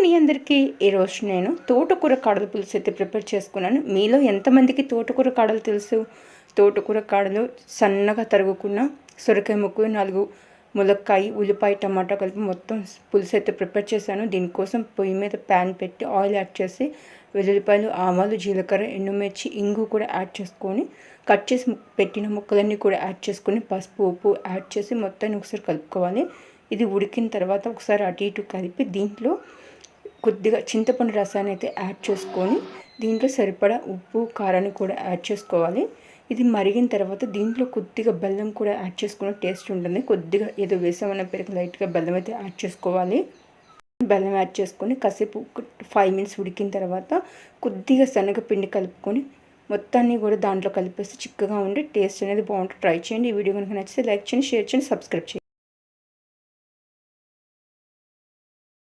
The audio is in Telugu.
అండి అందరికీ ఈరోజు నేను తోటకూర కాడల పులుసు అయితే ప్రిపేర్ చేసుకున్నాను. మీలో ఎంతమందికి తోటకూర కాడలు తెలుసు? తోటకూర కాడలు సన్నగా తరుగుకున్న సొరకాయ ముక్కు నాలుగు ములక్కాయ ఉల్లిపాయ టమాటా కలిపి మొత్తం పులుసు అయితే ప్రిపేర్ చేశాను. దీనికోసం పొయ్యి మీద ప్యాన్ పెట్టి ఆయిల్ యాడ్ చేసి వెల్లుల్లిపాయలు ఆవాలు జీలకర్ర ఎండుమిర్చి ఇంగు కూడా యాడ్ చేసుకొని కట్ చేసి పెట్టిన ముక్కలన్నీ కూడా యాడ్ చేసుకొని పసుపు ఉప్పు యాడ్ చేసి మొత్తాన్ని ఒకసారి కలుపుకోవాలి. ఇది ఉడికిన తర్వాత ఒకసారి అటు ఇటు కలిపి దీంట్లో కొద్దిగా చింతపండు రసాన్ని అయితే యాడ్ చేసుకొని దీంట్లో సరిపడా ఉప్పు కారాన్ని కూడా యాడ్ చేసుకోవాలి. ఇది మరిగిన తర్వాత దీంట్లో కొద్దిగా బెల్లం కూడా యాడ్ చేసుకున్న టేస్ట్ ఉంటుంది. కొద్దిగా ఏదో వేసామన్న పెరుగు లైట్గా బెల్లం అయితే యాడ్ చేసుకోవాలి. బెల్లం యాడ్ చేసుకొని కాసేపు ఫైవ్ మినిట్స్ ఉడికిన తర్వాత కొద్దిగా శనగపిండి కలుపుకొని మొత్తాన్ని కూడా దాంట్లో కలిపేస్తే చిక్కగా ఉండి టేస్ట్ అనేది బాగుంటుంది. ట్రై చేయండి. ఈ వీడియో కనుక నచ్చితే లైక్ చేయండి షేర్ చేయండి సబ్స్క్రైబ్ చేయండి.